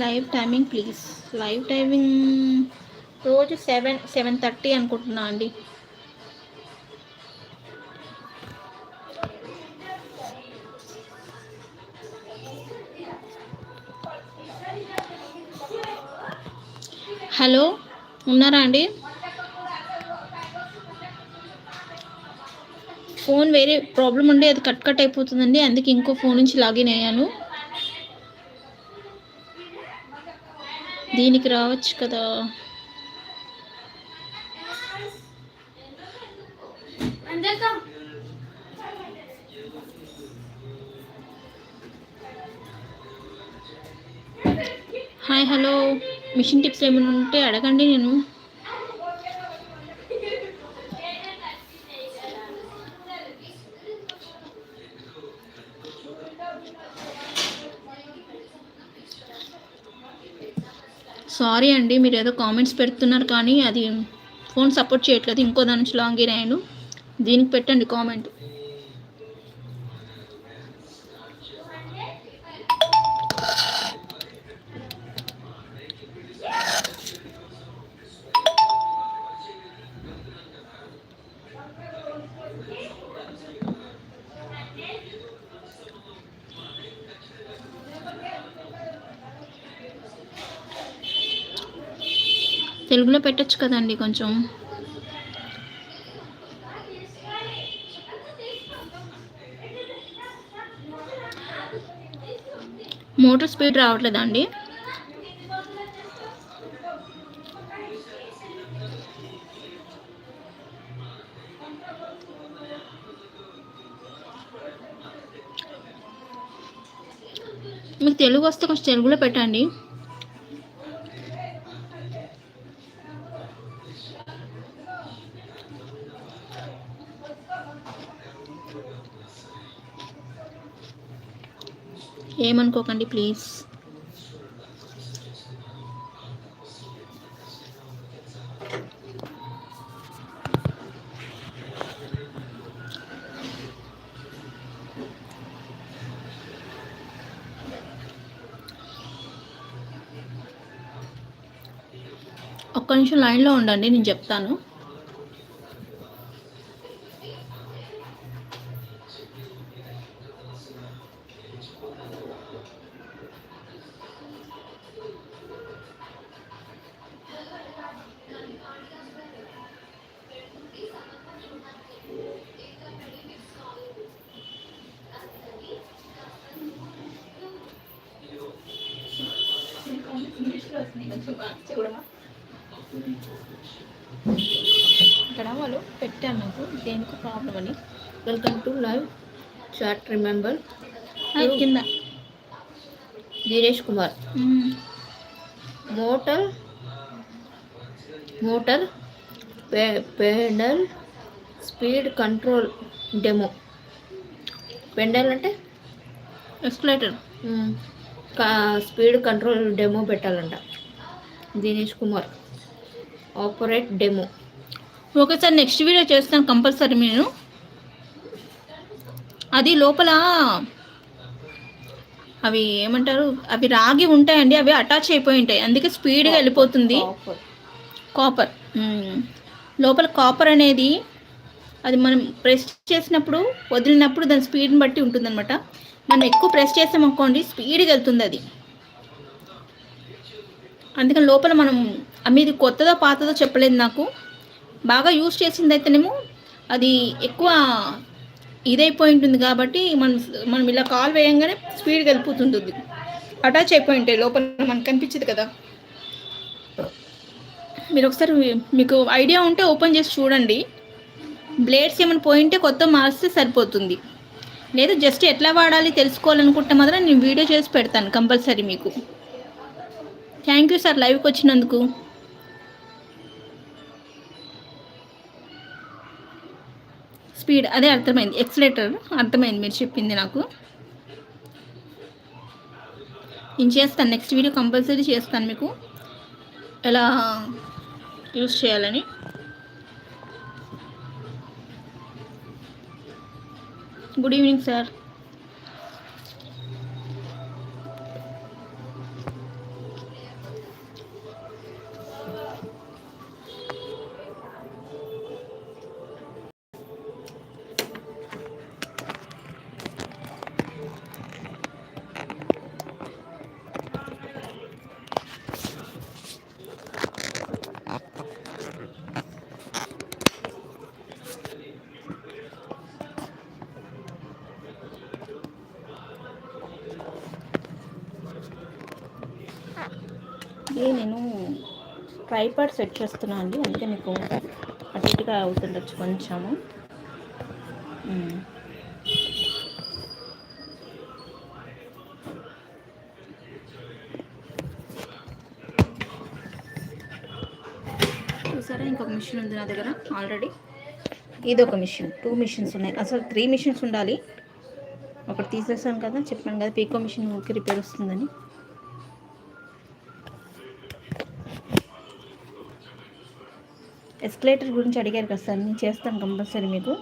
Live timing please live timing రోజు seven seven thirty అనుకుంటున్నా అండి. హలో ఉన్నారా అండి? ఫోన్ వేరే ప్రాబ్లం ఉండి అది కట్ కట్ అయిపోతుందండి. అందుకే ఇంకో ఫోన్ నుంచి లాగిన్ అయ్యాను. దీనికి రావచ్చు కదా. Hi hello. మిషన్ టిప్స్ ఏమైనా ఉంటే అడగండి నేను. సారీ అండి మీరు ఏదో కామెంట్స్ పెడుతున్నారు కానీ అది ఫోన్ సపోర్ట్ చేయట్లేదు. ఇంకో దాని నుంచి లాంగ్ అయ్యాను దీనికి పెట్టండి కామెంట్. తెలుగులో పెట్టచ్చు కదండి కొంచెం. మోటార్ స్పీడ్ రావట్లేదా అండి మీకు తెలుగు వస్తే కొంచెం తెలుగులో పెట్టండి. ఏమనుకోకండి ప్లీజ్. ఒక్క నిమిషం లైన్లో ఉండండి నేను చెప్తాను. ఇక్కడ వాళ్ళు పెట్టారు నాకు. దేనికి ప్రాబ్లం అని? Welcome to live chat remember కింద. Dinesh Kumar. Motor motor pedal speed control demo pedal అంటే? కా- స్పీడ్ కంట్రోల్ డెమో పెట్టాలంట. దినేష్ కుమార్. Operate demo. ఒకసారి నెక్స్ట్ వీడియో చేస్తాను కంపల్సరీ నేను. అది లోపల అవి ఏమంటారు? అవి రాగి ఉంటాయండి అవి అటాచ్ అయిపోయి ఉంటాయి. అందుకే స్పీడ్గా వెళ్ళిపోతుంది. కాపర్. లోపల కాపర్ అనేది అది మనం ప్రెస్ చేసినప్పుడు వదిలినప్పుడు దాని స్పీడ్ని బట్టి ఉంటుందన్నమాట. మనం ఎక్కువ ప్రెస్ చేసామనుకోండి స్పీడ్గా వెళ్తుంది అది. అందుకని లోపల మనం మీది కొత్తదో పాతదో చెప్పలేదు నాకు. బాగా యూజ్ చేసింది అయితేనేమో అది ఎక్కువ ఇదైపోయి ఉంటుంది కాబట్టి మనం మనం ఇలా కాల్ వేయంగానే స్పీడ్గా వెళ్ళిపోతుంటుంది. అటాచ్ అయిపోయి ఉంటాయి లోపల మనకు కనిపించదు కదా. మీరు ఒకసారి మీకు ఐడియా ఉంటే ఓపెన్ చేసి చూడండి. బ్లేడ్స్ ఏమైనా పోయింటే కొత్త మార్స్తే సరిపోతుంది. లేదు జస్ట్ ఎట్లా వాడాలి తెలుసుకోవాలనుకుంటే మాత్రం నేను వీడియో చేసి పెడతాను కంపల్సరీ మీకు. థ్యాంక్ యూ సార్ లైవ్కి వచ్చినందుకు. స్పీడ్ అదే అర్థమైంది. ఎక్సలేటర్ అర్థమైంది మీరు చెప్పింది నాకు. నేను చేస్తాను నెక్స్ట్ వీడియో కంపల్సరీ చేస్తాను మీకు. ఎలా యూస్ చేయాలని. గుడ్ ఈవినింగ్ సార్ ఇది నేను ట్రైపాడ్ సెట్ చేస్తున్నాను అండి. అందుకే మీకు అటు ఇటుగా అవుతుండొచ్చు కొంచెము. చూసారా? ఇంకొక మిషన్ ఉంది నా దగ్గర ఆల్రెడీ. ఇది ఒక మిషన్. టూ మిషన్స్ ఉన్నాయి. అసలు త్రీ మిషన్స్ ఉండాలి. ఒకటి తీసేసాను కదా చెప్పాను కదా పీకో మిషన్ ఊరికి రిపేర్ వస్తుందని. ఎస్కలేటర్ గురించి అడిగారు కదా సార్ నేను చేస్తాను కంపల్సరీ మీకు.